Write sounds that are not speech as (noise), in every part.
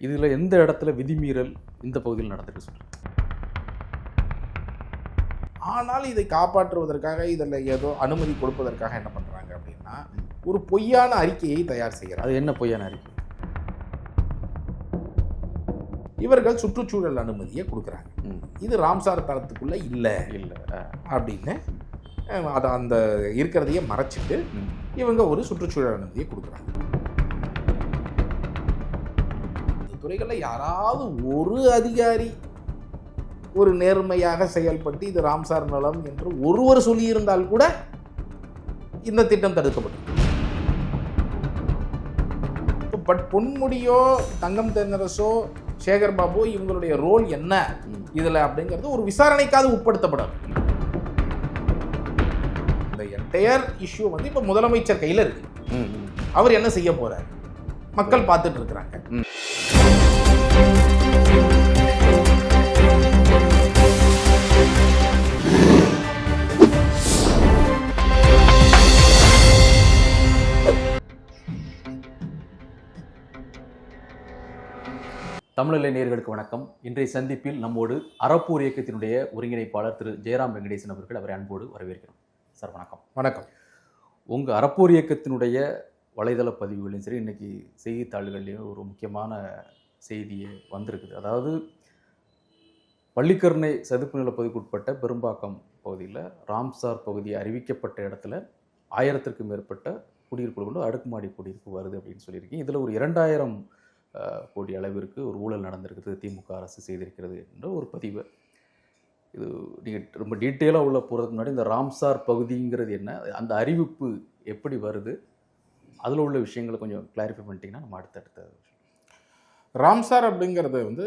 இதில் எந்த இடத்துல விதிமீறல் இந்த பகுதியில் நடந்திருக்கு சொல்லுங்க ஆனால் இதை காப்பாற்றுவதற்காக இதில் ஏதோ அனுமதி கொடுப்பதற்காக என்ன பண்ணுறாங்க அப்படின்னா ஒரு பொய்யான அறிக்கையை தயார் செய்கிறார் அது என்ன பொய்யான அறிக்கை? இவர்கள் சுற்றுச்சூழல் அனுமதியை கொடுக்குறாங்க. இது ராம்சார் தளத்துக்குள்ள இல்லை. இல்லை அப்படின்னு அதை அந்த இருக்கிறதையே மறைச்சிட்டு. இவங்க ஒரு சுற்றுச்சூழல் அனுமதியை கொடுக்குறாங்க. துறைகளில் யாராவது ஒரு அதிகாரி ஒரு நேர்மையாக செயல்பட்டு இது ராம்சார் நலம் என்று ஒருவர் சொல்லியிருந்தால் கூட இந்த திட்டம் தடுக்கப்பட்டிருக்கும் பட் பொன்முடியோ தங்கம் தென்னரசோ சேகர் பாபு இவங்களுடைய ரோல் என்ன. இதுல அப்படிங்கிறது ஒரு விசாரணைக்காவது உட்படுத்தப்படும். இந்த என்டையர் இஷ்யூ வந்து இப்ப முதலமைச்சர் கையில இருக்கு. அவர் என்ன செய்ய போறார்? மக்கள் பார்த்துட்டு இருக்கிறாங்க. தமிழிலை நேயர்களுக்கு வணக்கம். இன்றைய சந்திப்பில் நம்மோடு அறப்பூர் இயக்கத்தினுடைய ஒருங்கிணைப்பாளர் திரு ஜெயராம் வெங்கடேசன் அவர்கள் அவரை அன்போடு வரவேற்கிறோம். சார் வணக்கம். வணக்கம். உங்கள் அறப்பூர் இயக்கத்தினுடைய வலைதள பதிவுகளையும் சரி இன்னைக்கு செய்தித்தாள்கள்லையும் ஒரு முக்கியமான செய்தியே வந்திருக்குது. அதாவது பள்ளிக்கரணை சதுப்பு நில பகுதிக்குட்பட்ட பெரும்பாக்கம் பகுதியில் ராம்சார் பகுதி அறிவிக்கப்பட்ட இடத்துல ஆயிரத்திற்கும் மேற்பட்ட குடியிருப்பு கொண்டு அடுக்குமாடி குடியிருப்பு வருது அப்படின்னு சொல்லியிருக்கீங்க. இதில் ஒரு இரண்டாயிரம் கோடி அளவிற்கு ஒரு ஊழல் நடந்திருக்குது திமுக அரசு செய்திருக்கிறது என்ற ஒரு பதிவு. இது நீங்கள் ரொம்ப டீட்டெயிலாக உள்ள போகிறதுக்கு முன்னாடி இந்த ராம்சார் பகுதிங்கிறது என்ன அந்த அறிவிப்பு எப்படி வருது அதில் உள்ள விஷயங்களை கொஞ்சம் கிளாரிஃபை பண்ணிட்டீங்கன்னா நம்ம அடுத்தடுத்த ராம்சார் அப்படிங்கிறது வந்து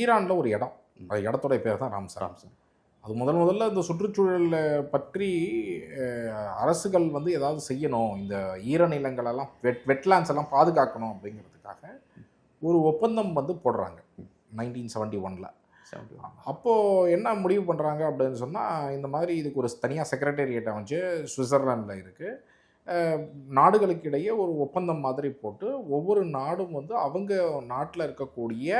ஈரான்ல ஒரு இடம். அந்த இடத்தோட பேர் தான் ராம்சார். ராம்சார். அது முதல் முதல்ல இந்த சுற்றுச்சூழலை பற்றி அரசுகள் வந்து ஏதாவது செய்யணும் இந்த ஈரநிலங்களெல்லாம் வெட் வெட்லாண்ட்ஸ் எல்லாம் பாதுகாக்கணும் அப்படிங்கிறதுக்காக ஒரு ஒப்பந்தம் வந்து போடுறாங்க. நைன்டீன் ஒனில் செவன்டி ஒன் அப்போது என்ன முடிவு பண்ணுறாங்க அப்படின்னு சொன்னால் இந்த மாதிரி இதுக்கு ஒரு தனியாக செக்ரட்டேரியட் அமைச்சு சுவிட்சர்லாண்டில் இருக்குது நாடுகளுக்கு இடையே ஒரு ஒப்பந்தம் மாதிரி போட்டு ஒவ்வொரு நாடும் வந்து அவங்க நாட்டில் இருக்கக்கூடிய.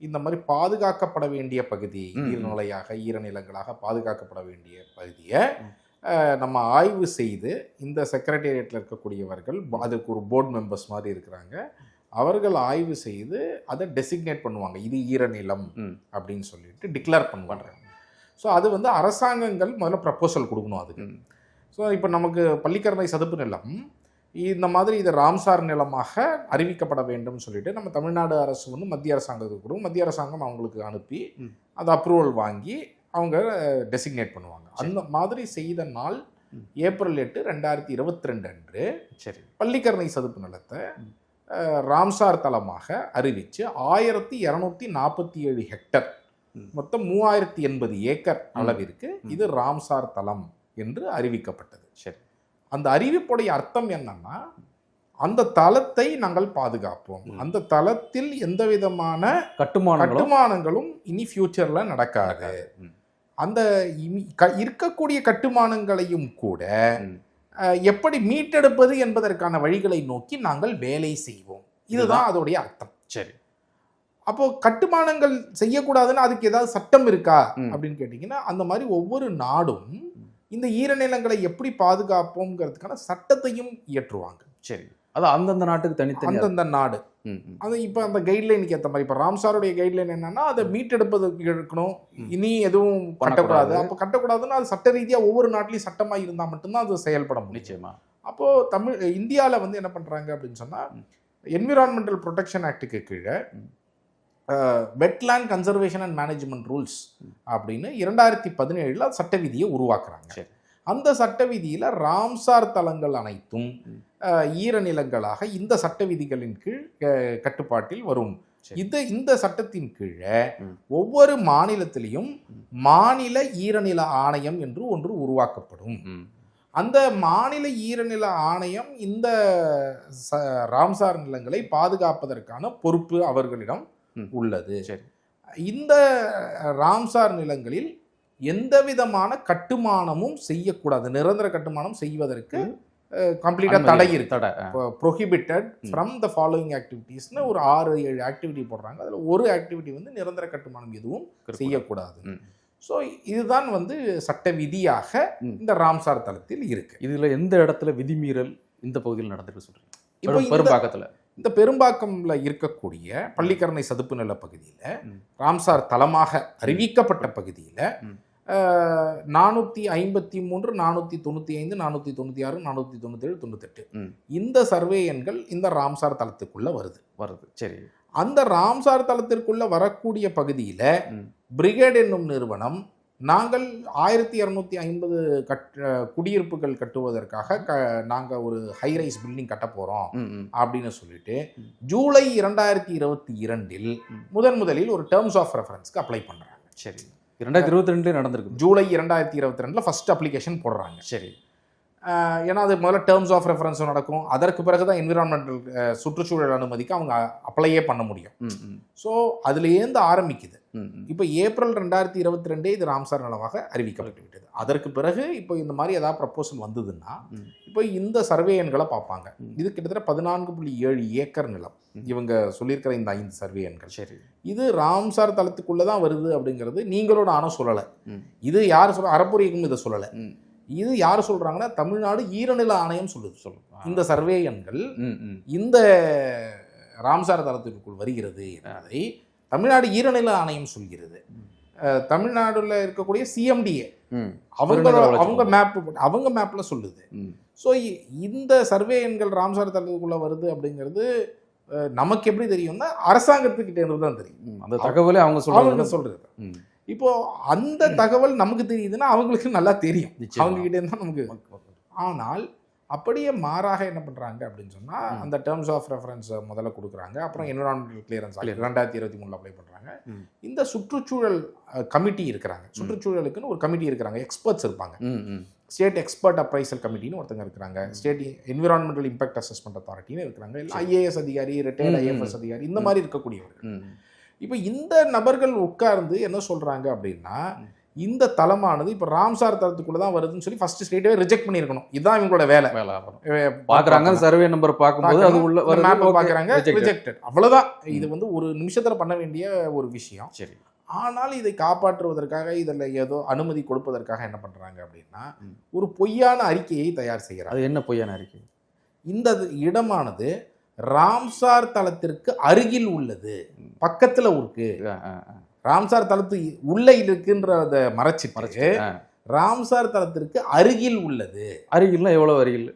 இந்த மாதிரி பாதுகாக்கப்பட வேண்டிய பகுதி ம். நீர்நிலையாக ஈரநிலங்களாக பாதுகாக்கப்பட வேண்டிய பகுதியை நம்ம ஆய்வு செய்து இந்த செக்ரட்டேரியட்டில் இருக்கக்கூடியவர்கள் அதுக்கு ஒரு போர்டு மெம்பர்ஸ் மாதிரி இருக்கிறாங்க. அவர்கள் ஆய்வு செய்து அதை டெசிக்னேட் பண்ணுவாங்க. இது ஈரநிலம். அப்படின்னு சொல்லிட்டு டிக்ளேர் பண்ணுவாங்க. ஸோ அது வந்து அரசாங்கங்கள் முதல்ல ப்ரப்போசல் கொடுக்கணும் அதுக்கு. ஸோ இப்போ நமக்கு பள்ளிக்கரணை சதுப்பு நிலம். இந்த மாதிரி இது ராம்சார் நிலமாக அறிவிக்கப்பட வேண்டும் சொல்லிட்டு நம்ம தமிழ்நாடு அரசு வந்து மத்திய அரசாங்கத்துக்கு கொடுக்கும். மத்திய அரசாங்கம் அவங்களுக்கு அனுப்பி ம். அந்த அப்ரூவல் வாங்கி அவங்க டெசிக்னேட் பண்ணுவாங்க. அந்த மாதிரி செய்த நாள். ஏப்ரல் எட்டு ரெண்டாயிரத்தி இருபத்தி ரெண்டு அன்று சரி. பள்ளிக்கரணை சதுப்பு நிலத்தை ராம்சார் தலமாக அறிவித்து ஆயிரத்தி இரநூத்தி நாற்பத்தி ஏழு ஹெக்டர். மொத்தம் மூவாயிரத்தி எண்பது ஏக்கர். அளவிற்கு. இது ராம்சார் தலம் என்று அறிவிக்கப்பட்டது சரி அந்த அறிவிப்புடைய அர்த்தம் என்னன்னா அந்த தலத்தை நாங்கள் பாதுகாப்போம். அந்த தலத்தில் எந்த விதமான கட்டுமானங்களும் கட்டுமானங்களும் இனி ஃபியூச்சர்ல நடக்காது. அந்த இருக்கக்கூடிய கட்டுமானங்களையும் கூட எப்படி மீட்டெடுப்பது என்பதற்கான வழிகளை நோக்கி நாங்கள் வேலை செய்வோம். இதுதான் அதோடைய அர்த்தம். சரி. அப்போ கட்டுமானங்கள் செய்யக்கூடாதுன்னு அதுக்கு ஏதாவது சட்டம் இருக்கா. அப்படின்னு கேட்டிங்கன்னா அந்த மாதிரி ஒவ்வொரு நாடும். இந்த ஈரநிலங்களை எப்படி பாதுகாப்போங்கிறதுக்கான சட்டத்தையும் இயற்றுவாங்க. சரி. அது அந்தந்த நாட்டுக்கு தனித்தனி அந்தந்த நாடு. அது இப்போ அந்த கைட்லைனுக்கு ஏற்ற மாதிரி இப்போ ராம்சாருடைய கைட்லைன் என்னன்னா அதை மீட்டெடுப்பதற்கு இருக்கணும் ம். இனி எதுவும் கட்டக்கூடாது. அப்போ கட்டக்கூடாதுன்னா அது சட்ட ரீதியாக ஒவ்வொரு நாட்டிலையும் சட்டமாக இருந்தால் மட்டும்தான் அது செயல்பட நிச்சயமா அப்போ தமிழ் இந்தியாவில் வந்து என்ன பண்றாங்க அப்படின்னு சொன்னா ம். என்விரான்மெண்டல் ப்ரொடெக்ஷன் ஆக்டுக்கு கீழே. Wetland conservation and management rules. அப்படின்னு இரண்டாயிரத்தி பதினேழில் சட்ட விதியை உருவாக்குறாங்க சரி. அந்த சட்ட விதியில ராம்சார் தலங்கள் அனைத்தும் ஈரநிலங்களாக இந்த சட்ட விதிகளின் கீழ் கட்டுப்பாட்டில் வரும். இது இந்த சட்டத்தின் கீழே. ஒவ்வொரு மாநிலத்திலையும். மாநில ஈரநில ஆணையம் என்று ஒன்று உருவாக்கப்படும். அந்த மாநில ஈரநில ஆணையம் இந்த ராம்சார் நிலங்களை பாதுகாப்பதற்கான பொறுப்பு அவர்களிடம். உள்ளது. இந்த ராம்சார் நிலங்களில் எந்த விதமான கட்டுமானமும் செய்யக்கூடாது நிரந்தர கட்டுமானம் செய்வதற்கு கம்ப்ளீட்டாக தடை இருக்கு தடை. ப்ரொஹிபிட்டட். ஃப்ரம் த ஃபாலோயிங் ஆக்டிவிட்டீஸ்னு ஒரு ஆறு ஏழு ஆக்டிவிட்டி போடுறாங்க அதில் ஒரு ஆக்டிவிட்டி வந்து நிரந்தர கட்டுமானம் எதுவும் செய்யக்கூடாது. ஸோ இதுதான் வந்து சட்ட விதியாக. இந்த ராம்சார் தளத்தில் இருக்கு இதுல எந்த இடத்துல விதிமீறல் இந்த பகுதியில் நடந்திருக்கு சொல்றீங்க இப்போ பெரும்பாக்கத்துல இந்த பெரும்பாக்கம்ல இருக்கக்கூடிய பள்ளிக்கரணை சதுப்பு நில பகுதியில். ராம்சார் தலமாக அறிவிக்கப்பட்ட பகுதியில். நானூற்றி ஐம்பத்தி மூன்று நானூற்றி தொண்ணூற்றி ஐந்து நானூற்றி தொண்ணூற்றி ஆறு நானூற்றி தொண்ணூற்றி ஏழு தொண்ணூத்தெட்டு. இந்த சர்வே எண்கள் இந்த ராம்சார் தளத்துக்குள்ள வருது வருது சரி அந்த ராம்சார் தளத்திற்குள்ள வரக்கூடிய பகுதியில். பிரிகேட் என்னும் நிறுவனம் நாங்கள் ஆயிரத்தி இரநூத்தி ஐம்பது கட் குடியிருப்புகள் கட்டுவதற்காக க நாங்கள் ஒரு ஹைரைஸ் பில்டிங் கட்ட போகிறோம். அப்படின்னு சொல்லிட்டு. ஜூலை இரண்டாயிரத்தி இருபத்தி இரண்டில். முதன் முதலில் ஒரு டேர்ம்ஸ் ஆஃப் ரெஃபரன்ஸ்க்கு அப்ளை பண்ணுறாங்க சரி ரெண்டாயிரத்தி இருபத்தி ரெண்டுலேயே நடந்திருக்கு. ஜூலை இரண்டாயிரத்தி இருபத்தி ரெண்டில் ஃபர்ஸ்ட் அப்ளிகேஷன் போடுறாங்க. சரி. ஏன்னா அது முதல்ல டேர்ம்ஸ் ஆஃப் ரெஃபரன்ஸும் நடக்கும் அதற்கு பிறகு தான் என்விரான்மெண்டல் சுற்றுச்சூழல் அனுமதிக்கு அவங்க அப்ளையே பண்ண முடியும் ஸோ அதுலேருந்து ஆரம்பிக்குது. இப்போ ஏப்ரல் ரெண்டாயிரத்தி இருபத்தி ரெண்டே இது ராம்சார் நிலமாக அறிவிக்கப்பட்டு விட்டது அதற்கு பிறகு இப்போ இந்த மாதிரி ஏதாவது ப்ரப்போசல் வந்ததுன்னா. இப்போ இந்த சர்வே எண்களை பார்ப்பாங்க. இது கிட்டத்தட்ட பதினான்கு புள்ளி ஏழு ஏக்கர் நிலம். இவங்க சொல்லியிருக்கிற இந்த ஐந்து சர்வே எண்கள் சரி இது ராம்சார் தளத்துக்குள்ளே தான் வருது அப்படிங்கிறது நீங்களோட ஆனும் சொல்லலை. இது யார் சொல்ல அறப்புரியக்கும் இதை சொல்லலை. இது யார் சொல்கிறாங்கன்னா தமிழ்நாடு ஈரநில ஆணையம் சொல்லுது சொல்லு ஆ. இந்த சர்வே எண்கள். இந்த ராம்சார் தளத்திற்குள் வருகிறது என்பதை தமிழ்நாடு ஈரநில ஆணையம் சொல்கிறது தமிழ்நாடுல இருக்கக்கூடிய சிஎம்டிஏ. அவங்க அவங்க மேப் அவங்க மேப்ல சொல்லுது. ஸோ இந்த சர்வே எண்கள் ராம்சார் தளத்துக்குள்ள வருது அப்படிங்கிறது நமக்கு எப்படி தெரியும்னா அரசாங்கத்துக்கிட்ட இருந்து தான் தெரியும். அந்த தகவலே அவங்க சொல்றாங்க சொல்றது. இப்போ அந்த தகவல் நமக்கு தெரியுதுன்னா அவங்களுக்கு நல்லா தெரியும். அவங்க கிட்ட இருந்தா நமக்கு ஆனால் அப்படியே மாறாக என்ன பண்றாங்க அப்படின்னு சொன்னா ம். அந்த டேர்ம்ஸ் ஆஃப் ரெஃபரன்ஸ் முதல்ல கொடுக்குறாங்க. அப்புறம் என்விரான்மெண்டல் கிளியரன்ஸ். ரெண்டாயிரத்தி இருபத்தி மூணுல அப்ளை பண்றாங்க. ம். இந்த சுற்றுச்சூழல் கமிட்டி இருக்கிறாங்க. சுற்றுச்சூழலுக்குன்னு ஒரு கமிட்டி இருக்கிறாங்க. எக்ஸ்பர்ட்ஸ் இருப்பாங்க. ஸ்டேட் எக்ஸ்பர்ட் அப்ரைசல் கமிட்டின்னு ஒருத்தங்க இருக்கிறாங்க. ஸ்டேட் என்விரான்மெண்டல் இம்பாக்ட் அசஸ்மெண்ட் அத்தாரிட்டின்னு இருக்கிறாங்க. இல்லை ஐஏஎஸ் அதிகாரி ரிட்டையர்ட். ஐஎஃப்எஸ் அதிகாரி இந்த மாதிரி இருக்கக்கூடியவர்கள். இப்போ இந்த நபர்கள் உட்கார்ந்து என்ன சொல்றாங்க அப்படின்னா. இந்த தளமானது இப்போ ராம்சார் தளத்துக்குள்ள தான் வருதுன்னு சொல்லி ஃபர்ஸ்ட் ஸ்டேட்டே ரிஜெக்ட் பண்ணியிருக்கணும். இதுதான் இவங்களோட வேலை. வேலை பாக்குறாங்க சர்வே நம்பர் பார்க்கும்போது அது உள்ள மேப்பை பார்க்குறாங்க. ரிஜெக்டட் அவ்வளவுதான். இது வந்து ஒரு நிமிஷத்துல பண்ண வேண்டிய ஒரு விஷயம். சரி. ஆனால் இதை காப்பாற்றுவதற்காக இதில் ஏதோ அனுமதி கொடுப்பதற்காக என்ன பண்றாங்க அப்படின்னா. ஒரு பொய்யான அறிக்கையை தயார் செய்கிறாங்க. அது என்ன பொய்யான அறிக்கை? இந்த இடமானது ராம்சார் தளத்திற்கு அருகில் உள்ளது பக்கத்துல இருக்கு. ராம்சார் தளத்து உள்ள இருக்குன்றத மறைச்சிட்டு, ஆ. ராம்சார் தளத்திற்கு அருகில் உள்ளது அருகில்னா எவ்வளவு அருகில்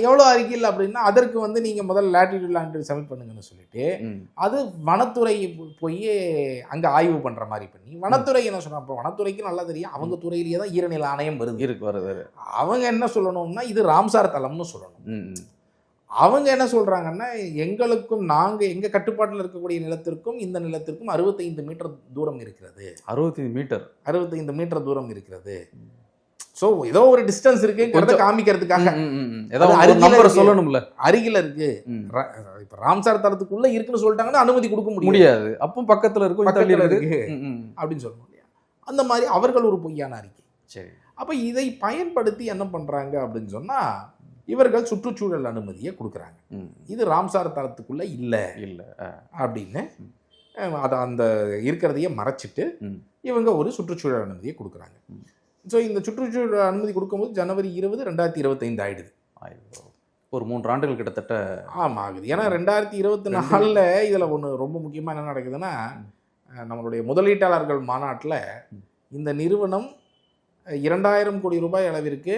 எவ்வளவு அருகில் அப்படின்னா அதற்கு வந்து நீங்க முதல்ல லேட்டிடியூட் லேண்ட் சப்மிட் பண்ணுங்கன்னு சொல்லிட்டு. அது வனத்துறை போய் அங்க ஆய்வு பண்ற மாதிரி பண்ணி வனத்துறை என்ன சொன்னா அப்போ வனத்துறைக்கு நல்லா தெரியும் அவங்க துறையிலேயே தான் ஈரநில ஆணையம் வருது இருக்கு வருது. அவங்க என்ன சொல்லணும்னா இது ராம்சார் தளம்னு சொல்லணும். அவங்க என்ன சொல்றாங்கன்னா எங்களுக்கும் நாங்க எங்க கட்டுப்பாட்டில் இருக்கக்கூடிய நிலத்திற்கும் இந்த நிலத்திற்கும் அறுபத்தைந்து மீட்டர் தூரம் இருக்கிறது. அறுபத்தி மீட்டர். அறுபத்தைந்து மீட்டர் தூரம் இருக்கிறது. ஸோ ஏதோ ஒரு டிஸ்டன்ஸ் இருக்குங்கிறத காமிக்கிறதுக்காக. ஏதாவது. சொல்லணும்ல. அருகில இருக்கு. இப்ப ராம்சார் தளத்துக்குள்ள இருக்குன்னு சொல்லிட்டாங்கன்னா அனுமதி கொடுக்க முடியாது. அப்போ பக்கத்துல இருக்கும் பக்கத்துல இருக்கு. அப்படின்னு சொல்ல முடியாது. அந்த மாதிரி அவர்கள் ஒரு பொய்யான அறிக்கை. சரி. அப்ப இதை பயன்படுத்தி என்ன பண்றாங்க அப்படின்னு சொன்னா இவர்கள் சுற்றுச்சூழல் அனுமதியை கொடுக்குறாங்க. இது ராம்சார் தளத்துக்குள்ள இல்ல இல்ல. அப்படின்னு அதை அந்த இருக்கிறதையே மறைச்சிட்டு. இவங்க ஒரு சுற்றுச்சூழல் அனுமதியை கொடுக்குறாங்க. ஸோ இந்த சுற்றுச்சூழல் அனுமதி கொடுக்கும்போது ஜனவரி இருபது ரெண்டாயிரத்தி இருபத்தைந்து ஆயிடுது. ஒரு மூன்று ஆண்டுகள் கிட்டத்தட்ட ஆமாம் ஆகுது ஏன்னா ரெண்டாயிரத்தி இருபத்தி நாலில் இதில் ஒன்று ரொம்ப முக்கியமாக என்ன நடக்குதுன்னா நம்மளுடைய முதலீட்டாளர்கள் மாநாட்டில். இந்த நிறுவனம் இரண்டாயிரம் கோடி ரூபாய் அளவிற்கு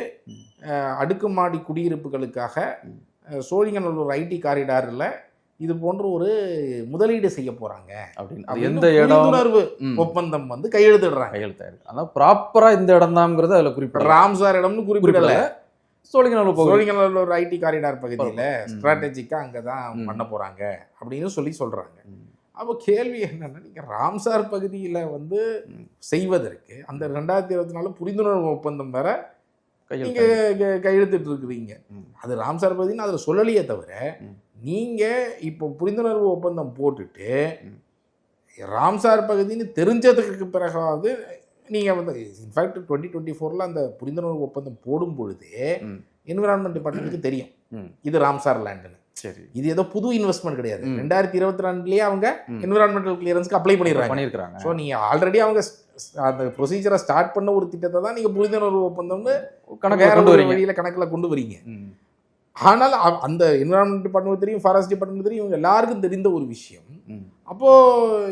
அடுக்குமாடி குடியிருப்புகளுக்காக சோழிங்கநல்லூர் ஐடி காரிடாரில் இது போன்ற ஒரு முதலீடு செய்ய போகிறாங்க அப்படின்னு. எந்த இடம்? ம். ஒப்பந்தம் வந்து கையெழுத்திடுறாங்க. கையெழுத்தாயிருக்கு. அதான் ப்ராப்பரா இந்த இடம் தான்ங்கிறது அதுல குறிப்பிடலாம் ராம்சார் இடம்னு குறிப்பிடல. சோழிங்கநல்லூர் சோழிங்கநல்லூர் ஐடி காரிடார் பகுதியில். ஸ்ட்ராட்டஜிக்காக அங்கே தான். பண்ண போகிறாங்க அப்படின்னு சொல்லி சொல்கிறாங்க. அப்போ கேள்வி என்னன்னா நீங்கள் ராம்சார் பகுதியில் வந்து. செய்வதற்கு அந்த ரெண்டாயிரத்தி இருபத்தி நாலு புரிந்துணர்வு ஒப்பந்தம் வேற நீங்கள் கையெழுத்திட்டு இருக்கிறீங்க. அது ராம்சார் பகுதின்னு அதில் சொல்லலையே தவிர. நீங்கள் இப்போ புரிந்துணர்வு ஒப்பந்தம் போட்டுட்டு. ராம்சார் பகுதின்னு தெரிஞ்சதுக்கு பிறகாவது நீங்கள் வந்து இன்ஃபேக்ட் டுவெண்ட்டி டுவெண்ட்டி ஃபோரில் அந்த புரிந்துணர்வு ஒப்பந்தம் போடும் பொழுதே. என்விரான்மெண்ட் டிபார்ட்மெண்ட்டுக்கு தெரியும். இது ராம்சார் லேண்டுன்னு சரி. இது ஏதோ புது இன்வெஸ்ட்மெண்ட் கிடையாது. ரெண்டாயிரத்தி இருபத்தி ரெண்டுலேயே அவங்க. என்விரான்மெண்டல் கிளியரன்ஸ்க்கு அப்ளை பண்ணிடுறாங்க. பண்ணியிருக்கிறாங்க. ஸோ நீங்கள் ஆல்ரெடி அவங்க அந்த ப்ரொசீஜரை ஸ்டார்ட் பண்ண ஒரு திட்டத்தை தான் நீங்கள் புரிந்துணர்வு ஒப்பந்தம்னு கணக்கு கொண்டு வரீங்க. வழியில் கணக்கில் கொண்டு வரீங்க. ஆனால் அந்த என்விரான்மெண்ட் டிபார்ட்மெண்ட் தெரியும் ஃபாரஸ்ட் டிபார்ட்மெண்ட் தெரியும் இவங்க எல்லாருக்கும் தெரிந்த ஒரு விஷயம் ம். அப்போ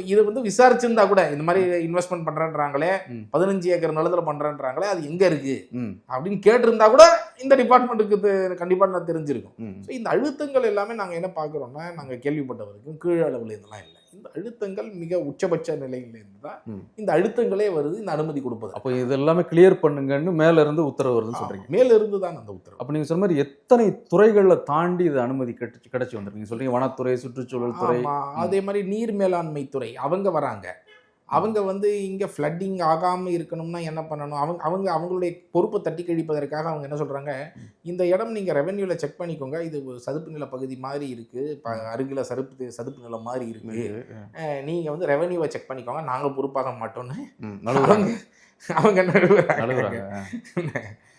இது வந்து விசாரிச்சிருந்தா கூட இந்த மாதிரி இன்வெஸ்ட்மெண்ட் பண்றேன்றாங்களே ம். பதினஞ்சு ஏக்கர் நிலத்துல பண்றேன்றாங்களே அது எங்க இருக்கு ம். அப்படின்னு கேட்டிருந்தா கூட இந்த டிபார்ட்மெண்ட்டுக்கு கண்டிப்பா நான் தெரிஞ்சிருக்கும். ஸோ இந்த அழுத்தங்கள் எல்லாமே நாங்க என்ன பார்க்குறோம்னா நாங்க கேள்விப்பட்ட வரைக்கும் கீழ் அளவுல இதெல்லாம் இல்லை இந்த அழுத்தங்கள் மிக உச்சபட்ச நிலையில இருந்து தான். இந்த அழுத்தங்களே வருது இந்த அனுமதி கொடுப்பது. அப்போ இது எல்லாமே கிளியர் பண்ணுங்கன்னு மேல இருந்து உத்தரவு வருதுன்னு சொல்றீங்க. மேல இருந்து தான் அந்த உத்தரவு. அப்ப நீங்க சொன்ன மாதிரி எத்தனை துறைகளை தாண்டி இது அனுமதி கிடைச்சு கிடைச்சி வந்திருக்கு? நீங்க சொல்றீங்க வனத்துறை சுற்றுச்சூழல் துறை. அதே மாதிரி நீர் மேலாண்மை துறை அவங்க வராங்க. அவங்க வந்து இங்க ஃப்ளட்டிங் ஆகாம இருக்கணும்னா என்ன பண்ணணும்? அவங்க அவங்க அவங்களுடைய பொறுப்பை தட்டி கழிப்பதற்காக அவங்க என்ன சொல்றாங்க? இந்த இடம் நீங்க ரெவென்யூல செக் பண்ணிக்கோங்க. இது சதுப்பு நில பகுதி மாதிரி இருக்கு. ப- அருகில சதுப்பு சதுப்பு நிலம் மாதிரி இருக்கு. அஹ் நீங்க வந்து ரெவென்யூவை செக் பண்ணிக்கோங்க. நாங்க பொறுப்பாக மாட்டோம்னு அவங்க நழுவுறாங்க. (laughs)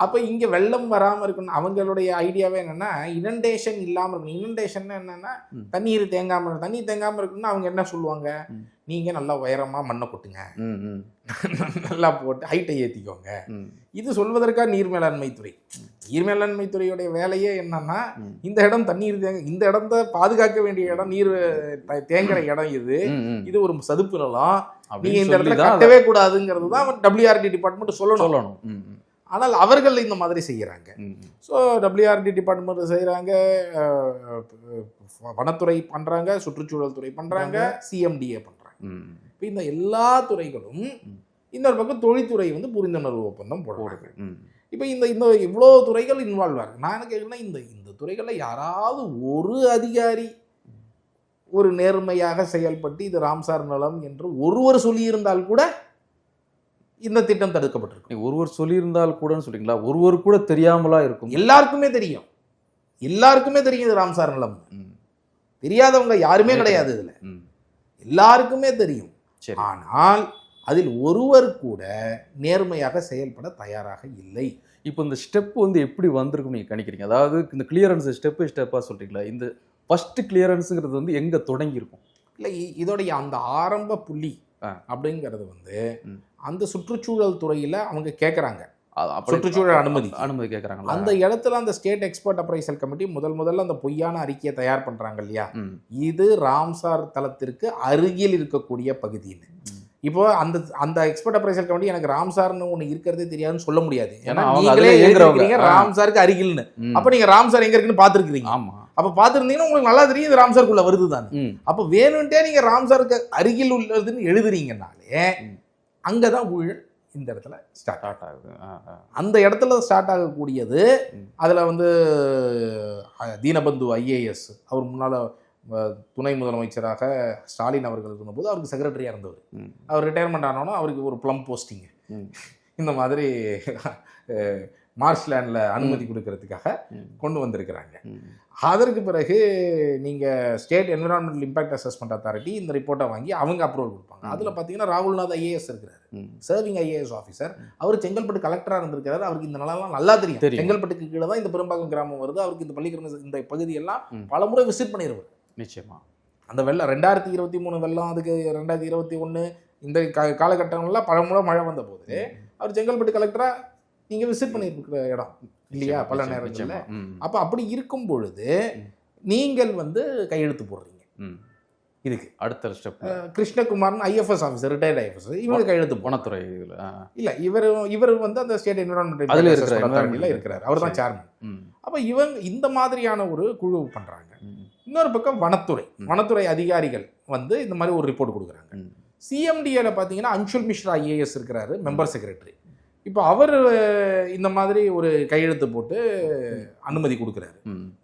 அப்ப இங்க வெள்ளம் வராம இருக்கணும். அவங்களுடைய ஐடியாவே என்னன்னா இனண்டேஷன் இல்லாம இருக்கணும். இனண்டேஷன் என்னன்னா. தண்ணீர் தேங்காம இருக்கணும். தண்ணி தேங்காம இருக்கணும்னா அவங்க என்ன சொல்லுவாங்க? ம். நீங்க நல்லா உயரமா மண்ணை கொட்டுங்க. நல்லா போட்டு ஹைட்டை ஏத்திக்கோங்க. ம், இது சொல்வதற்கா நீர் மேலாண்மை துறை. நீர் மேலாண்மை துறையுடைய வேலையே என்னன்னா. இந்த இடம் தண்ணீர் தேங்க இந்த இடத்த பாதுகாக்க வேண்டிய இடம் நீர் தேங்குற இடம் இது. இது ஒரு சதுப்பு நிலம். நீங்க இந்த இடத்துல கட்டவே கூடாதுங்கிறது தான் டபிள்யூஆர்டி டிபார்ட்மெண்ட் சொல்லணும். சொல்லணும். ஆனால் அவர்கள் இந்த மாதிரி ம். ஸோ டபிள்யூஆர்டி டிபார்ட்மெண்ட் செய்கிறாங்க வனத்துறை பண்ணுறாங்க சுற்றுச்சூழல் துறை பண்ணுறாங்க சிஎம்டிஏ பண்ணுறாங்க இப்போ இந்த எல்லா துறைகளும். இன்னொரு பக்கம் தொழில்துறை வந்து புரிந்துணர்வு ஒப்பந்தம் போடுறாங்க. இப்போ இந்த இந்த இவ்வளோ துறைகள் இன்வால்வ் ஆகுது நான் என்ன கேட்குறேன்னா இந்த இந்த துறைகளில் யாராவது ஒரு அதிகாரி ஒரு நேர்மையாக செயல்பட்டு இது ராம்சார் நலம் என்று ஒருவர் சொல்லியிருந்தால் கூட இந்த திட்டம் தடுக்கப்பட்டிருக்கும். நீங்க ஒருவர் சொல்லியிருந்தால் கூடன்னு சொல்றீங்களா? ஒருவர் கூட தெரியாமலா இருக்கும். எல்லாருக்குமே தெரியும். எல்லாருக்குமே தெரியும் இது ராம்சார் நிலம். தெரியாதவங்க யாருமே கிடையாது இதுல. எல்லாருக்குமே தெரியும். ஆனால் அதில் ஒருவர் கூட நேர்மையாக செயல்பட தயாராக இல்லை. இப்போ இந்த ஸ்டெப் வந்து எப்படி வந்திருக்கும் நீங்க கணிக்கிறீங்க? அதாவது இந்த கிளியரன்ஸ் ஸ்டெப் ஸ்டெப்பா சொல்றீங்களா? இந்த ஃபர்ஸ்ட் கிளியரன்ஸுங்கிறது வந்து எங்க தொடங்கி இருக்கும் இல்லை இதோடைய அந்த ஆரம்ப புள்ளி. அப்படிங்கிறது வந்து. அந்த சுற்றுச்சூழல் துறையில அவங்க கேட்குறாங்க சுற்றுச்சூழல் அனுமதி. அனுமதி கேட்கறாங்களா அந்த இடத்துல அந்த ஸ்டேட் எக்ஸ்பர்ட் அப்ரைசல் கமிட்டி முதல் முதல்ல அந்த பொய்யான அறிக்கையை தயார் பண்றாங்க இல்லையா? இது ராம்சார் தலத்திற்கு அருகில் இருக்கக்கூடிய பகுதின்னு. இப்போ அந்த அந்த எக்ஸ்பர்ட் அப்ரைசல் கமிட்டி எனக்கு ராம்சார்னு ஒன்று இருக்கிறதே தெரியாதுன்னு சொல்ல முடியாது. ஏன்னா நீங்களே ஆ. ராம்சாருக்கு அருகில்னு. அப்ப நீங்க ராம்சார் எங்க இருக்குன்னு பாத்துருக்கீங்க ஆமா. அப்ப பாத்துருந்தீங்கன்னா உங்களுக்கு நல்லா தெரியும் இது ராம்சாருக்குள்ள வருது தான் அப்ப வேணும்ட்டே நீங்க ராம்சாருக்கு அருகில் உள்ளதுன்னு எழுதுறீங்கனாலே ம். அங்கதான் ஊழல் இந்த இடத்துல ஸ்டார்ட் ஆகுது. அந்த இடத்துல ஸ்டார்ட் ஆகக்கூடியது. அதுல வந்து தீனபந்து ஐஏஎஸ் அவர் முன்னால துணை முதலமைச்சராக ஸ்டாலின் அவர்கள் இருந்தபோது அவருக்கு செக்ரட்டரியா இருந்தவர் அவர் ரிட்டையர்மெண்ட் ஆனோன்னா அவருக்கு ஒரு ப்ளம் போஸ்டிங் ம். இந்த மாதிரி மார்ஷ்லேண்டில் அனுமதி கொடுக்கறதுக்காக கொண்டு வந்திருக்கிறாங்க. அதற்கு பிறகு நீங்கள் state environmental impact assessment authority இந்த ரிப்போர்ட்டை வாங்கி அவங்க அப்ரூவல் கொடுப்பாங்க. அதில் பார்த்தீங்கன்னா ராகுல்நாத் ஐஏஎஸ் இருக்கிறார். சர்விங் ஐஏஎஸ் ஆஃபீஸர் அவர் செங்கல்பட்டு கலெக்டராக இருந்திருக்கிறார். அவருக்கு இந்த நிலம்லாம் நல்லா தெரியும். செங்கல்பட்டுக்கு கீழே தான் இந்த பெரும்பாக்கம் கிராமம் வருது. அவருக்கு இந்த பள்ளிக்கிழமை இந்த பகுதியெல்லாம். பல முறை விசிட் பண்ணிடுவார் நிச்சயமா. அந்த வெள்ளம் ரெண்டாயிரத்தி இருபத்தி மூணு வெள்ளம் அதுக்கு ரெண்டாயிரத்தி இருபத்தி ஒன்று இந்த கா காலகட்டங்கள்லாம் பல முறை மழை வந்த போது அவர் செங்கல்பட்டு கலெக்டரா நீங்கள் விசிட் பண்ணியிருக்கிற இடம் இல்லையா? பல நேரங்களில். அப்போ அப்படி இருக்கும் பொழுது. நீங்கள் வந்து கையெழுத்து போடுறீங்க. இதுக்கு. அடுத்த ஸ்டெப் கிருஷ்ணகுமார்னு ஐஎஃப்எஸ் ஆஃபீஸர் ரிட்டையர்ட் ஐஎஃப்எஸ் இவங்க கையெழுத்து போன வனத்துறை இதுல இல்ல இவர் இவர் வந்து அந்த ஸ்டேட் என்விரான்மெண்ட் அதுல இருக்கிற. இருக்கிறார். அவர் தான் சரி. சேர்மன் அப்போ இவங்க இந்த மாதிரியான ஒரு குழு பண்றாங்க. ம், இன்னொரு பக்கம் வனத்துறை. வனத்துறை அதிகாரிகள் வந்து இந்த மாதிரி ஒரு ரிப்போர்ட் கொடுக்குறாங்க. சிஎம்டிஏல பார்த்தீங்கன்னா அன்ஷுல் மிஸ்ரா ஐஏஎஸ் இருக்கிறாரு மெம்பர் செக்ரட்டரி இப்போ அவர் இந்த மாதிரி ஒரு கையெழுத்து போட்டு அனுமதி கொடுக்குறாரு.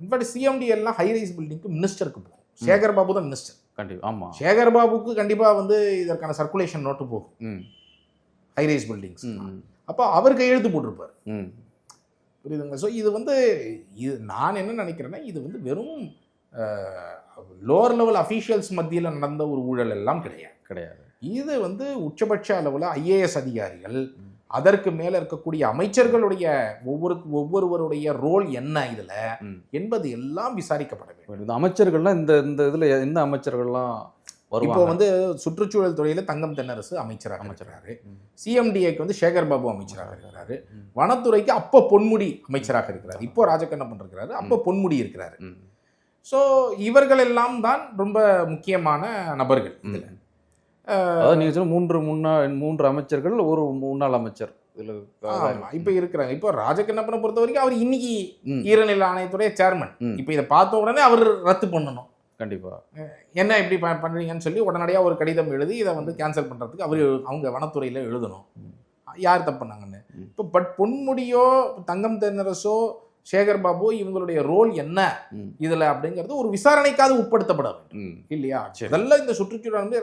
இன்ஃபேக்ட் சிஎம்டிஎல்லாம் ஹை ரைஸ் பில்டிங்க்கு மினிஸ்டருக்கு போகும். சேகர் பாபு தான் மினிஸ்டர் கண்டிப்பா ஆமா. சேகர் பாபுக்கு கண்டிப்பா வந்து இதற்கான சர்க்குலேஷன் நோட்டு போகும். ஹை ரைஸ் பில்டிங்ஸ் அப்போ அவர் கையெழுத்து போட்டிருப்பார். புரியுதுங்க ஸோ இது வந்து இது நான் என்ன நினைக்கிறேன்னா இது வந்து வெறும் லோவர் லெவல் அஃபீஷியல்ஸ் மத்தியில் நடந்த ஒரு ஊழல் எல்லாம் கிடையாது. கிடையாது. இது வந்து உச்சபட்ச அளவில் ஐஏஎஸ் அதிகாரிகள் அதற்கு மேல இருக்கக்கூடிய அமைச்சர்களுடைய ஒவ்வொரு ஒவ்வொருவருடைய ரோல் என்ன இதுல. என்பது எல்லாம் விசாரிக்கப்பட வேண்டும். இந்த அமைச்சர்கள்லாம் இந்த இந்த இதுல எந்த அமைச்சர்கள்லாம் இப்போ வந்து சுற்றுச்சூழல் துறையில தங்கம் தென்னரசு அமைச்சராக அமைச்சராரு. சிஎம்டிஏக்கு வந்து சேகர் பாபு அமைச்சராக இருக்கிறாரு. வனத்துறைக்கு அப்போ பொன்முடி அமைச்சராக இருக்கிறார். இப்போ ராஜகண்ணப்பன் இருக்கிறாரு அப்போ பொன்முடி இருக்கிறாரு. ஸோ இவர்கள் எல்லாம் தான் ரொம்ப முக்கியமான நபர்கள். இதுல. அதாவது நீங்க சொன்ன மூன்று முன்னாள் மூன்று அமைச்சர்கள் ஒரு முன்னாள் அமைச்சர் இப்ப இருக்கிறாங்க இப்போ ராஜகண்ணப்பனை பொறுத்த வரைக்கும் அவர் இன்னைக்கு. ஈரநில ஆணையத்துடைய சேர்மன். இப்போ இதை பார்த்த உடனே அவர் ரத்து பண்ணணும் கண்டிப்பா என்ன இப்படி ப- பண்றீங்கன்னு சொல்லி உடனடியாக ஒரு கடிதம் எழுதி இதை வந்து கேன்சல் பண்றதுக்கு அவர் அவங்க வனத்துறையில எழுதணும். யார் தப்பு பண்ணாங்கன்னு. இப்போ பட் பொன்முடியோ தங்கம் தென்னரசோ சேகர் பாபு இவங்களுடைய ரோல் என்ன. இதுல அப்படிங்கிறது ஒரு விசாரணைக்காவது உட்படுத்தப்பட வேண்டும். இல்லையா. முதல்ல இந்த சுற்றுச்சூழல் வந்து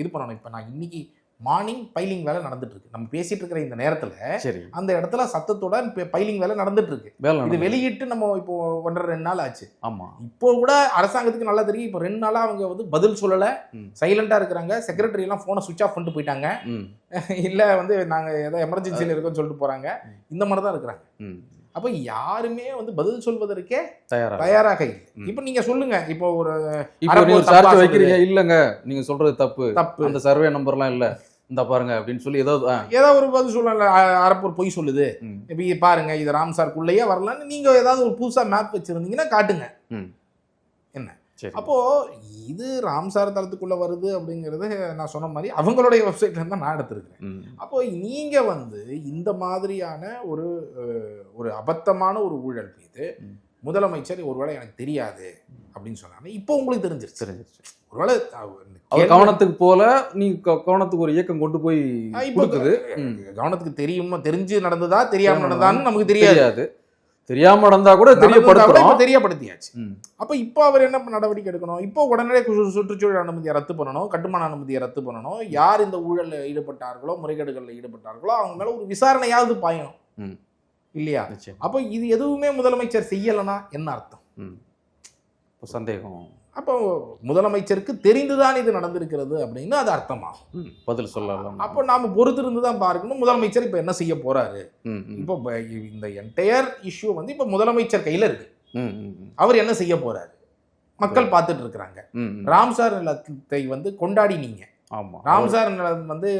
இது பண்ணணும் இப்போ நான் இன்னைக்கு மார்னிங் பைலிங் வேலை நடந்துட்டு இருக்கு நம்ம பேசிட்டு இருக்கிற இந்த நேரத்துல சரி அந்த இடத்துல சத்தத்தோட பைலிங் வேலை நடந்துட்டு இருக்கு இது. வெளியிட்டு நம்ம இப்போ ஒன்றரை ரெண்டு நாள் ஆச்சு ஆமா இப்போ கூட அரசாங்கத்துக்கு நல்லா தெரியும் இப்போ ரெண்டு நாளா அவங்க வந்து பதில் சொல்லல. சைலண்டா இருக்கிறாங்க செக்ரட்டரி எல்லாம் போனை சுவிச் ஆஃப் பண்ணிட்டு போயிட்டாங்க. இல்ல வந்து நாங்க ஏதோ எமர்ஜென்சியில் இருக்கோம்னு சொல்லிட்டு போறாங்க. இந்த மாதிரி தான் இருக்கிறாங்க. அப்போ யாருமே வந்து பதில் சொல்வதற்கே தயாரா தயாராக இல்லை. இப்போ நீங்க சொல்லுங்க. இப்போ ஒரு ஒரு சார்ஜ். வைக்கிறீங்க. இல்லங்க. நீங்க சொல்றது தப்பு. தப்பு. அந்த சர்வே நம்பர்லாம் இல்ல. இந்த பாருங்க அப்படின்னு சொல்லி ஏதாவது ஆ. ஏதோ ஒரு பதில் சொல்லல அரப்பூர் பொய் சொல்லுது. இப்போ பாருங்க. இது ராம்சார்க்குள்ளேயே வரலான்னு நீங்க ஏதாவது ஒரு புதுசா மேப் வச்சிருந்தீங்கன்னா காட்டுங்க. ம். என்ன? சரி அப்போ இது ராம்சார் தளத்துக்குள்ள வருது அப்படிங்கிறது நான் சொன்ன மாதிரி அவங்களுடைய வெப்சைட்ல இருந்து தான் நான் எடுத்திருக்கேன் ம். அப்போ நீங்க வந்து இந்த மாதிரியான ஒரு ஒரு அபத்தமான ஒரு ஊழல் மீது. முதலமைச்சர் ஒருவேளை எனக்கு தெரியாது அப்படின்னு சொன்னாங்க இப்போ உங்களுக்கு தெரிஞ்சிருச்சு தெரிஞ்சிருச்சு ஒருவேளை அவ- அவர் கவனத்துக்கு போல நீ கவனத்துக்கு ஒரு இயக்கம் கொண்டு போய் கொடுக்குது. கவனத்துக்கு தெரியுமா தெரிஞ்சு நடந்ததா தெரியாம தெரியாம நடந்தான்னு நமக்கு தெரியாது தெரியாம நடந்தா கூட தெரியப்படுத்துறோம். தெரியப்படுத்தியாச்சு. அப்ப இப்போ அவர் என்ன நடவடிக்கை எடுக்கணும்? இப்போ உடனடியே சு- சுற்றுச்சூழல் அனுமதியை ரத்து பண்ணணும் கட்டுமான அனுமதியை ரத்து பண்ணணும். யார் இந்த ஊழல்ல ஈடுபட்டார்களோ முறைகேடுகளில் ஈடுபட்டார்களோ அவங்க மேல ஒரு விசாரணையாவது பாயணும். இல்லையா? அப்போ இது எதுவுமே முதலமைச்சர் செய்யலைன்னா என்ன அர்த்தம்? சந்தேகம். அப்போ முதலமைச்சருக்கு தெரிந்துதான் இது நடந்திருக்கிறது அப்படின்னு அது அர்த்தமாகும். பதில் சொல்லலாம் அப்போ நாம பொறுத்திருந்து தான் பார்க்கணும். முதலமைச்சர் இப்போ என்ன செய்ய போறாரு. இப்போ இந்த என்டையர் இஷ்யூ வந்து இப்போ முதலமைச்சர் கையில இருக்கு. அவர் என்ன செய்ய போறாரு? மக்கள் பார்த்துட்டு இருக்கிறாங்க. ராம்சார் நிலத்தை வந்து கொண்டாடினீங்க. ஆமா. ராம்சார் நிலம் வந்து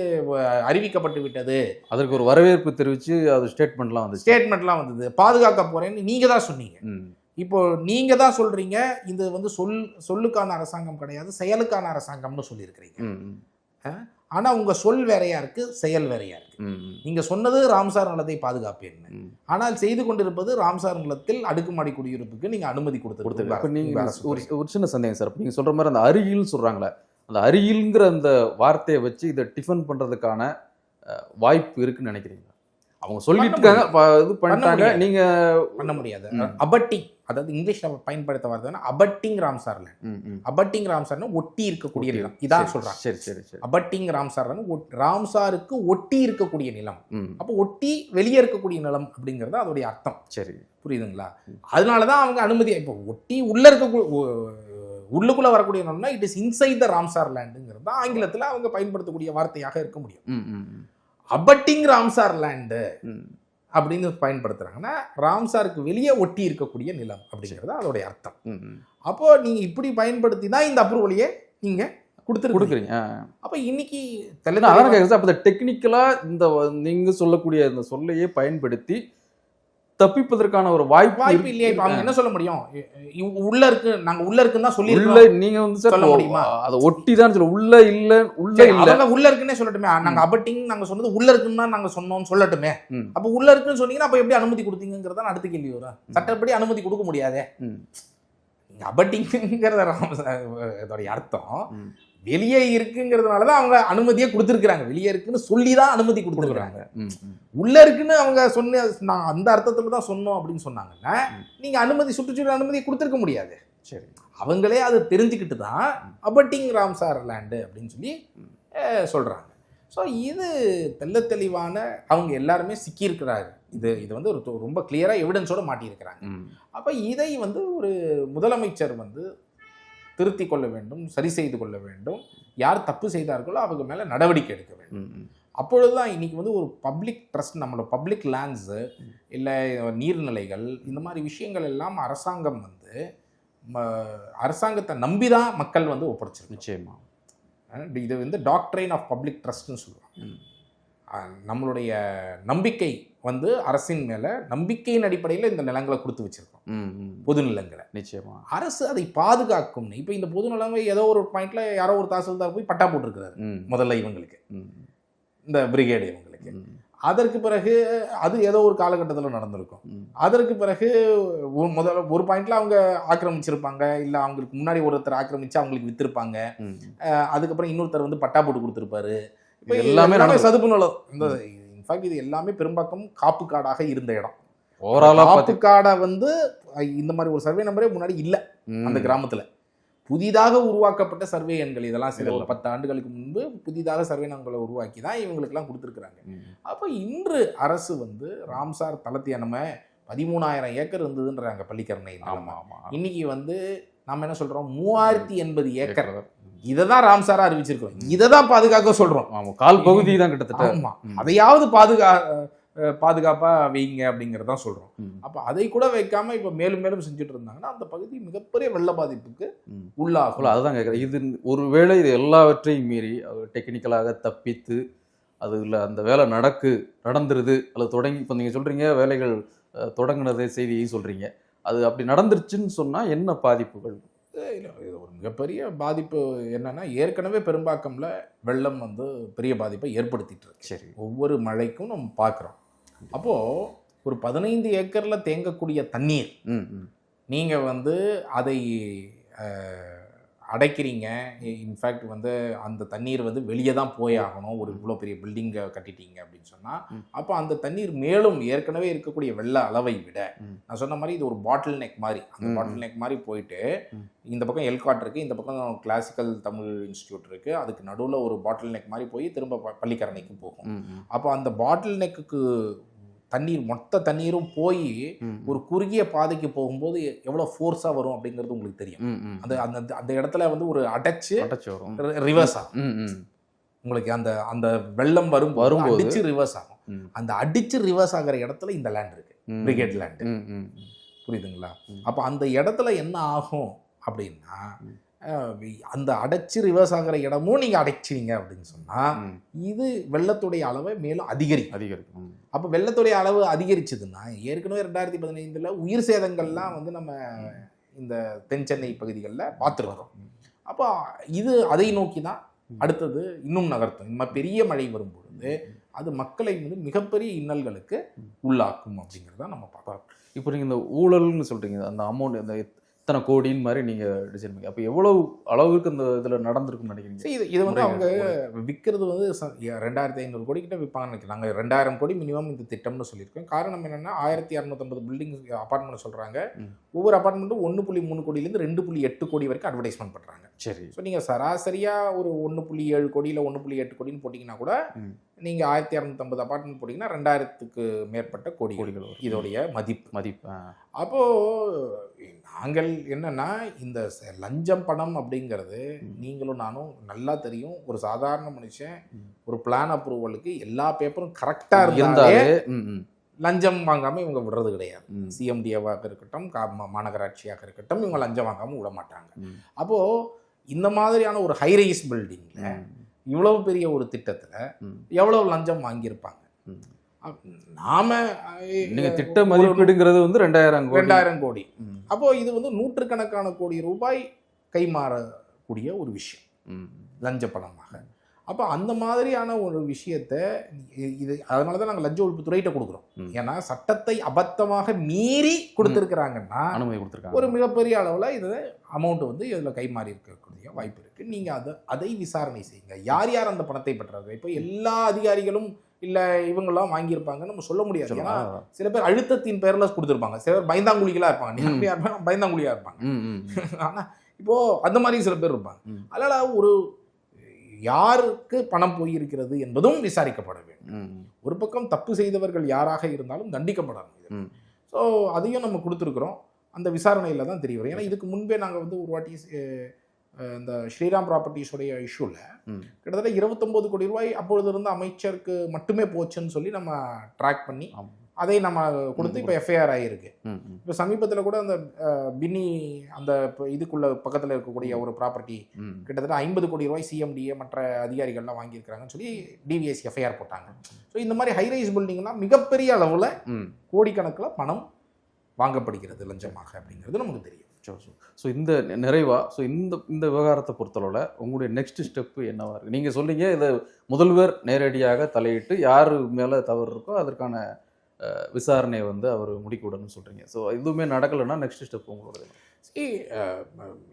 அறிவிக்கப்பட்டு விட்டது. அதற்கு ஒரு வரவேற்பு தெரிவிச்சு அது ஸ்டேட்மெண்ட்லாம் வந்துச்சு. ஸ்டேட்மெண்ட்லாம் வந்தது. பாதுகாக்க போறேன்னு நீங்க தான் சொன்னீங்க. இப்போ நீங்க தான் சொல்றீங்க இது வந்து சொல் சொல்லுக்கான அரசாங்கம் கிடையாது செயலுக்கான அரசாங்கம்னு சொல்லியிருக்கிறீங்க ம். ம். ஆனா உங்க சொல் வேறையா இருக்கு செயல் வேறையா இருக்கு ம். ம். நீங்க சொன்னது ராம்சார் நிலத்தை பாதுகாப்பேன்னு. ஆனால் செய்து கொண்டிருப்பது ராம்சார் நிலத்தில் அடுக்குமாடி குடியிருப்புக்கு நீங்க அனுமதி கொடுத்துருக்கு இப்போ கொடுத்துருக்கு நீங்க அரசு ஒரு. ஒரு சின்ன சந்தேகம் சார் இப்ப நீங்க சொல்ற மாதிரி அந்த அருகில் சொல்றாங்களே அந்த அருகில்ங்கிற அந்த வார்த்தையை வச்சு இதை டிஃபன் பண்றதுக்கான அஹ், வாய்ப்பு இருக்குன்னு நினைக்கிறீங்களா அவங்க சொல்லிட்டு இருக்காங்க இது பண்ணிட்டாங்க. நீங்க பண்ண முடியாது. அபட்டிங் அதாவது இங்கிலீஷ்ல பயன்படுத்த வார்த்தை அபட்டிங் ராம்சார்ல. அபட்டிங் ராம்சார்னு ஒட்டி இருக்கக்கூடிய நிலம். இதான் சொல்றாங்க. சரி சரி சரி. அபட்டிங் ராம்சார்னு ஒட்- ராம்சாருக்கு ஒட்டி இருக்கக்கூடிய நிலம். அப்போ ஒட்டி வெளியே இருக்கக்கூடிய நிலம் அப்படிங்கிறது அதோடைய அர்த்தம். சரி. புரியுதுங்களா. அதனாலதான் அவங்க அனுமதி இப்போ ஒட்டி உள்ள இருக்க உள்ளுக்குள்ள வரக்கூடிய நிலம்னா it is inside the Ramsar லேண்டுங்கிறது ஆங்கிலத்துல அவங்க பயன்படுத்தக்கூடிய வார்த்தையாக இருக்க முடியும். Abutting Ramsar land. அப்படின்னு பயன்படுத்துறாங்கன்னா ராம்சாருக்கு வெளியே ஒட்டி இருக்கக்கூடிய நிலம் அப்படிங்கிறது அதோடைய அர்த்தம் ம், ம். அப்போ நீங்க இப்படி பயன்படுத்தி தான் இந்த அப்ரூவலையே நீங்க கொடுத்துருக்கு கொடுக்குறீங்க. அப்ப இன்னைக்கு அதான் சார். அப்ப இந்த டெக்னிக்கலா இந்த வ- நீங்க சொல்லக்கூடிய இந்த சொல்லையே பயன்படுத்தி தப்பிப்பதற்கான ஒரு வாய்ப்பு வாய்ப்பு. இல்லையா? இப்ப அவங்க என்ன சொல்ல முடியும்? உள்ள இருக்கு நாங்க உள்ள இருக்குன்னு தான் உள்ள சொல்லி நீங்க வந்து சொல்ல முடியுமா? அதை ஒட்டி தான் சொல்ல உள்ள இல்ல உள்ள இல்ல. உள்ள இருக்குன்னே சொல்லட்டுமே. நாங்க அபட்டிங் நாங்க சொன்னது உள்ள இருக்குன்னு தான் நாங்க சொன்னோம்னு சொல்லட்டுமே. அப்ப உள்ள இருக்குன்னு சொன்னீங்கன்னா அப்ப எப்படி அனுமதி கொடுத்தீங்கிறத அடுத்த கேள்வி வரும். சட்டப்படி அனுமதி கொடுக்க முடியாதே. அபட்டிங்கிறத அதோடைய அர்த்தம். வெளியே இருக்குங்கிறதுனால தான் அவங்க அனுமதியே கொடுத்துருக்காங்க வெளியே இருக்குன்னு சொல்லி தான் அனுமதி ம். உள்ள இருக்குன்னு அவங்க சொன்ன நான் அந்த அர்த்தத்துல தான் சொன்னோம் அப்படின்னு சொன்னாங்கன்னா ம். நீங்க அனுமதி சுற்றுச்சூழல் அனுமதியை கொடுத்துருக்க முடியாது. சரி. அவங்களே அதை தெரிஞ்சுக்கிட்டு தான் அபட்டிங் ராம்சார் லேண்டு அப்படின்னு சொல்லி சொல்றாங்க. ஸோ இது தெள்ள தெளிவான அவங்க எல்லாருமே சிக்கியிருக்கிறாரு. இது இது வந்து ஒரு ரொம்ப கிளியரா எவிடன்ஸோட மாட்டியிருக்கிறாங்க. அப்ப இதை வந்து ஒரு முதலமைச்சர் வந்து திருத்திக் கொள்ள வேண்டும் சரி செய்து கொள்ள வேண்டும். யார் தப்பு செய்தார்களோ அவங்க மேலே நடவடிக்கை எடுக்க வேண்டும். ம். அப்பொழுதுதான் இன்னைக்கு வந்து ஒரு பப்ளிக் ட்ரஸ்ட் நம்மளோட பப்ளிக் லேண்ட்ஸு இல்லை நீர்நிலைகள் இந்த மாதிரி விஷயங்கள் எல்லாம் அரசாங்கம் வந்து அரசாங்கத்தை நம்பி தான் மக்கள் வந்து ஒப்படைச்சிருக்கு நிச்சயமா. இது வந்து டாக்ட்ரைன் ஆஃப் பப்ளிக் ட்ரஸ்ட்னு சொல்லுவாங்க. நம்மளுடைய நம்பிக்கை வந்து அரசின் மேலே நம்பிக்கையின் அடிப்படையில் இந்த நிலங்களை கொடுத்து வச்சிருக்கோம். பொது நிலங்களை. நிச்சயமா. அரசு அதை பாதுகாக்கும்னு இப்போ இந்த பொது நிலங்களை ஏதோ ஒரு பாயிண்ட்ல யாரோ ஒரு தாசில்தார் போய் பட்டா போட்டிருக்கிறாரு. முதல்ல இவங்களுக்கு. இந்த பிரிகேடு இவங்களுக்கு. அதற்கு பிறகு அது ஏதோ ஒரு காலகட்டத்தில் நடந்திருக்கும். அதற்கு பிறகு முதல்ல ஒரு பாயிண்ட்ல அவங்க ஆக்கிரமிச்சிருப்பாங்க. இல்லை அவங்களுக்கு முன்னாடி ஒருத்தர் ஆக்கிரமிச்சு அவங்களுக்கு வித்திருப்பாங்க. அதுக்கப்புறம் இன்னொருத்தர் வந்து பட்டா போட்டு கொடுத்துருப்பாரு. எல்லாமே. சதுப்பு நிலம். இந்த இன்ஃபேக்ட் இது எல்லாமே பெரும்பாக்கம் காப்பு காடாக இருந்த இடம் ஓவராலா காப்பு காடை வந்து இந்த மாதிரி ஒரு சர்வே நம்பரே முன்னாடி இல்லை. அந்த கிராமத்துல புதிதாக உருவாக்கப்பட்ட சர்வே எண்கள் இதெல்லாம் சில ஒரு. பத்து ஆண்டுகளுக்கு முன்பு புதிதாக சர்வே எண்களை உருவாக்கி தான் இவங்களுக்கெல்லாம் கொடுத்துருக்குறாங்க. அப்போ இன்று அரசு வந்து ராம்சார் தளத்திய நம்ம பதிமூணாயிரம் ஏக்கர் இருந்ததுன்றாங்க பள்ளிக்கரணை ஆமா ஆமா இன்னைக்கு வந்து நம்ம என்ன சொல்றோம் மூவாயிரத்தி எண்பது ஏக்கர். இதை தான் ராம்சாரா அறிவிச்சிருக்கோம் இதை தான் பாதுகாக்க சொல்றோம். ஆமா கால் பகுதி தான் கிட்டத்தட்ட. ஆமா. ம். அதையாவது பாதுகா அஹ் பாதுகாப்பா வைங்க அப்படிங்கறதான் சொல்றோம். ம். அப்ப அதை கூட வைக்காம இப்ப மேலும் மேலும் செஞ்சுட்டு இருந்தாங்கன்னா அந்த பகுதி மிகப்பெரிய வெள்ள பாதிப்புக்கு. உள்ளாகும். அதுதான் கேட்குறேன் இது ஒருவேளை இது எல்லாவற்றையும் மீறி டெக்னிக்கலாக தப்பித்து அதில் அந்த வேலை நடக்கு நடந்துருது அல்லது தொடங்கி இப்போ நீங்கள் சொல்கிறீங்க வேலைகள் தொடங்குனது செய்தியையும் சொல்கிறீங்க அது அப்படி நடந்துருச்சுன்னு சொன்னால் என்ன பாதிப்புகள்? இல்ல, இது ஒரு மிகப்பெரிய பாதிப்பு என்னன்னா ஏற்கனவே பெரும்பாக்கம்ல வெள்ளம் வந்து பெரிய பாதிப்பை ஏற்படுத்திட்டு இருக்கு. சரி. ஒவ்வொரு மழைக்கும் நம்ம பார்க்குறோம். அப்போ ஒரு பதினைந்து ஏக்கர்ல தேங்கக்கூடிய தண்ணீர் ம் ம். நீங்க வந்து அதை அடைக்கிறீங்க இன்ஃபேக்ட் வந்து அந்த தண்ணீர் வந்து வெளியே தான் போய் ஆகணும் ஒரு இவ்வளோ பெரிய பில்டிங்கை கட்டிட்டீங்க அப்படின்னு சொன்னால். அப்போ அந்த தண்ணீர் மேலும் ஏற்கனவே இருக்கக்கூடிய வெள்ள அளவை விட. நான் சொன்ன மாதிரி இது ஒரு பாட்டில் நெக் மாதிரி அந்த. பாட்டில் நெக் மாதிரி போயிட்டு. இந்த பக்கம் எல்காட் இருக்குது இந்த பக்கம் கிளாசிக்கல் தமிழ் இன்ஸ்டியூட் இருக்குது அதுக்கு நடுவில் ஒரு பாட்டில் நெக் மாதிரி போய் திரும்ப பள்ளிக்கரணைக்கு போகும் அப்போ அந்த பாட்டில் நெக்குக்கு தண்ணீர் மொத்த தண்ணீரும் போய் ஒரு குறுகிய பாதைக்கு போகும்போது எவ்வளோ ஃபோர்ஸாக வரும் அப்படிங்கிறது உங்களுக்கு தெரியும். அந்த அந்த அந்த இடத்துல வந்து ஒரு அடைச்சு அடைச்சு வரும். ரிவர்ஸ் ஆகும். ம் ம். உங்களுக்கு அந்த அந்த வெள்ளம் வரும் வரும்போது. அடிச்சு ரிவர்ஸ் ஆகும். அந்த அடிச்சு ரிவர்ஸ் ஆகிற இடத்துல இந்த லேண்ட் இருக்கு. பிரிகேட் லேண்ட் புரியுதுங்களா. அப்போ அந்த இடத்துல என்ன ஆகும் அப்படின்னா அந்த அடைச்சு ரிவர்ஸ் ஆகிற இடமும் நீங்க அடைச்சிங்க அப்படின்னு சொன்னா ம். இது வெள்ளத்துடைய அளவை மேலும் அதிகரிக்கும். அதிகரிக்கும். அப்போ வெள்ளத்துடைய அளவு அதிகரிச்சதுன்னா ஏற்கனவே ரெண்டாயிரத்தி பதினைந்துல உயிர் சேதங்கள்லாம் வந்து நம்ம இந்த தென் சென்னை பகுதிகளில் பார்த்துருக்கோம் அப்போ இது அதை நோக்கி தான் அடுத்தது இன்னும் நகர்த்தும். இந்த பெரிய மழை வரும்பொழுது அது மக்களை வந்து மிகப்பெரிய இன்னல்களுக்கு உள்ளாக்கும் அப்படிங்கிறத நம்ம பார்க்கலாம் இப்போ நீங்கள் இந்த ஊழல்னு சொல்கிறீங்க அந்த அமௌண்ட் இந்த இத்தனை கோடின்னு மாதிரி நீங்கள் டிசைன் பண்ணி அப்போ எவ்வளவு அளவுக்கு இந்த இதில் நடந்திருக்குன்னு நினைக்கிறீங்க? சரி இது இது வந்து அவங்க விற்கிறது வந்து ரெண்டாயிரத்தி ஐநூறு கோடி கிட்ட நினைக்கிறேன். நாங்கள் ரெண்டாயிரம் கோடி மினிமம் இந்த திட்டம்னு சொல்லியிருக்கோம். காரணம் என்னன்னா ஆயிரத்தி இரநூத்தம்பது பில்டிங் அப்பார்ட்மெண்ட் சொல்கிறாங்க. ஒவ்வொரு அப்பார்ட்மெண்ட்டும் ஒன்று புள்ளி மூணு கோடியிலேருந்து ரெண்டு புள்ளி எட்டு கோடி வரைக்கும் அட்வர்டைஸ்மெண்ட் பண்ணுறாங்க சரி. ஸோ நீங்கள் சராசரியாக ஒரு ஒன்று புள்ளி ஏழு கோடியில் ஒன்று புள்ளி எட்டு கோடின்னு போட்டிங்கன்னா கூட. நீங்கள் ஆயிரத்தி இரநூத்தம்பது அப்பார்ட்மெண்ட் போட்டிங்கன்னா ரெண்டாயிரத்துக்கு மேற்பட்ட கோடி கோடிகள் இதோடைய மதிப்பு மதிப்பு. அப்போது நாங்கள் என்னன்னா இந்த லஞ்சம் பணம் அப்படிங்கிறது. நீங்களும் நானும் நல்லா தெரியும் ஒரு சாதாரண மனுஷன். ஒரு பிளான் அப்ரூவலுக்கு எல்லா பேப்பரும் கரெக்டாக இருந்தாலே லஞ்சம் வாங்காமல் இவங்க விடுறது கிடையாது சிஎம்டிஏவாக இருக்கட்டும் கா மாநகராட்சியாக இருக்கட்டும் இவங்க லஞ்சம் வாங்காமல் விட மாட்டாங்க. அப்போது இந்த மாதிரியான ஒரு ஹைரைஸ் பில்டிங்கில். இவ்வளவு பெரிய ஒரு திட்டத்தில். எவ்வளவு லஞ்சம் வாங்கியிருப்பாங்க நாம திட்ட மதிப்பீடுங்கிறது வந்து ரெண்டாயிரம் ரெண்டாயிரம் கோடி ம். அப்போ இது வந்து நூற்றுக்கணக்கான கோடி ரூபாய் கைமாறக்கூடிய ஒரு விஷயம். லஞ்ச பணமாக அப்போ அந்த மாதிரியான ஒரு விஷயத்தை இது அதனால தான் நாங்கள் லஞ்ச ஒழிப்பு துறையிட்ட கொடுக்குறோம். ஏன்னா சட்டத்தை அபத்தமாக மீறி கொடுத்துருக்குறாங்கன்னா அனுமதி கொடுத்துருக்காங்க. ஒரு மிகப்பெரிய அளவில் இது அமௌண்ட் வந்து இதில் கைமாறி இருக்கக்கூடிய வாய்ப்பு இருக்குது நீங்கள் அதை அதை விசாரணை செய்யுங்க. யார் யார் அந்த பணத்தை பெற்றாங்க இப்போ எல்லா அதிகாரிகளும் இல்லை இவங்கெல்லாம் வாங்கியிருப்பாங்கன்னு நம்ம சொல்ல முடியாது. ஏன்னா. சில பேர் அழுத்தத்தின் பேரில் கொடுத்துருப்பாங்க. சில பேர் பயந்தாங்குழிகளாக இருப்பாங்க. பயந்தாங்குழியாக இருப்பாங்க. ஆனால் இப்போ அந்த மாதிரி சில பேர் இருப்பாங்க. அதனால ஒரு யாருக்கு பணம் போயிருக்கிறது என்பதும் விசாரிக்கப்பட வேண்டும். ஒரு பக்கம் தப்பு செய்தவர்கள் யாராக இருந்தாலும் தண்டிக்கப்படணும். ஸோ அதையும் நம்ம கொடுத்துருக்குறோம். அந்த விசாரணையில் தான் தெரிய வரும். ஏன்னா இதுக்கு முன்பே நாங்கள் வந்து ஒரு வாட்டி இந்த ஸ்ரீராம் ப்ராப்பர்ட்டிஸுடைய இஷ்யூவில் கிட்டத்தட்ட இருபத்தொம்போது கோடி ரூபாய் அப்பொழுது இருந்த அமைச்சருக்கு மட்டுமே போச்சுன்னு சொல்லி நம்ம ட்ராக் பண்ணி அதை நம்ம கொடுத்து இப்போ எஃப்ஐஆர் ம் இப்போ சமீபத்தில் கூட அந்த பின்னி அந்த இதுக்குள்ள பக்கத்தில் இருக்கக்கூடிய ஒரு ப்ராப்பர்ட்டி கிட்டத்தட்ட ஐம்பது கோடி ரூபாய் சிஎம்டிஏ மற்ற அதிகாரிகள்லாம் வாங்கியிருக்கிறாங்கன்னு சொல்லி டிவிஎஸ் எஃப்ஐஆர் போட்டாங்க. ஸோ இந்த மாதிரி ஹைரைஸ் பில்டிங்லாம் மிகப்பெரிய அளவில் கோடிக்கணக்கில் பணம் வாங்கப்படுகிறது லஞ்சமாக அப்படிங்கிறது நமக்கு தெரியும். ஸோ ஸோ இந்த நி- நிறைவா ஸோ இந்த இந்த விவகாரத்தை பொறுத்தளவில் உங்களுடைய நெக்ஸ்ட் ஸ்டெப்பு என்னவா இருக்கு? நீங்கள் சொன்னீங்க இதை முதல்வர் நேரடியாக தலையிட்டு யார் மேலே தவறு இருக்கோ அதற்கான விசாரணையை வந்து அவர் முடிக்க விடணும்னு சொல்கிறீங்க ஸோ எதுவுமே நடக்கலைன்னா நெக்ஸ்ட் ஸ்டெப் உங்களோட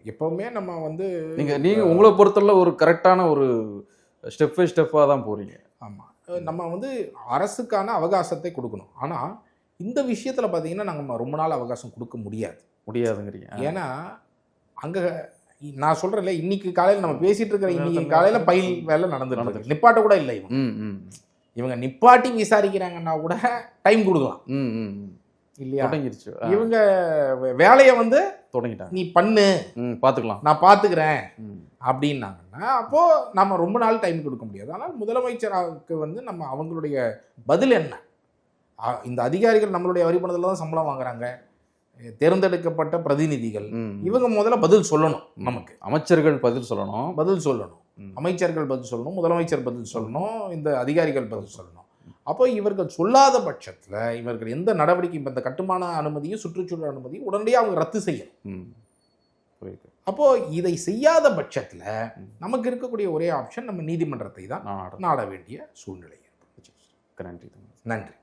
எப்பவுமே நம்ம வந்து நீங்கள் நீங்கள் உங்களை பொறுத்தளவு ஒரு கரெக்டான ஒரு ஸ்டெப் பை ஸ்டெப்பாக தான் போகிறீங்க ஆமாம் நம்ம வந்து அரசுக்கான அவகாசத்தை கொடுக்கணும். ஆனால் இந்த விஷயத்தில் பார்த்தீங்கன்னா நம்ம ரொம்ப நாள் அவகாசம் கொடுக்க முடியாது. முடியாதுங்கிறீங்க. ஏன்னா அங்கே நான் சொல்கிறேன்ல இன்னைக்கு காலையில் நம்ம பேசிட்டு இருக்கிற இன்னைக்கு காலையில் பயில் வேலை நடந்துட்டு இருக்கு. நிப்பாட்ட கூட இல்லை ம். இவங்க நிப்பாட்டி விசாரிக்கிறாங்கன்னா கூட டைம் கொடுக்கலாம். ம் ம் ம். இல்லையா? தொடங்கிருச்சு. இவங்க வேலையை வந்து தொடங்கிட்டாங்க. நீ பண்ணு. ம் பார்த்துக்கலாம் நான் பார்த்துக்கிறேன் அப்படின்னாங்கன்னா அப்போது நம்ம ரொம்ப நாள் டைம் கொடுக்க முடியாது. ஆனால் முதலமைச்சருக்கு வந்து நம்ம அவங்களுடைய பதில் என்ன? இந்த அதிகாரிகள் நம்மளுடைய வரி பணத்தில் தான் சம்பளம் வாங்குறாங்க. தேர்ந்தெடுக்கப்பட்ட பிரதிநிதிகள். இவங்க முதல்ல பதில் சொல்லணும் நமக்கு. அமைச்சர்கள் பதில் சொல்லணும். பதில் சொல்லணும். அமைச்சர்கள் பதில் சொல்லணும் முதலமைச்சர் பதில் சொல்லணும் இந்த அதிகாரிகள் பதில் சொல்லணும். அப்போ இவர்கள் சொல்லாத பட்சத்தில் இவர்கள் எந்த நடவடிக்கை இப்போ இந்த கட்டுமான அனுமதியும் சுற்றுச்சூழல் அனுமதியும் உடனடியாக அவங்க ரத்து செய்யணும். புரியுது. அப்போ இதை செய்யாத பட்சத்தில் நமக்கு இருக்கக்கூடிய ஒரே ஆப்ஷன் நம்ம நீதிமன்றத்தை தான் நாட வேண்டிய சூழ்நிலை நன்றி. நன்றி.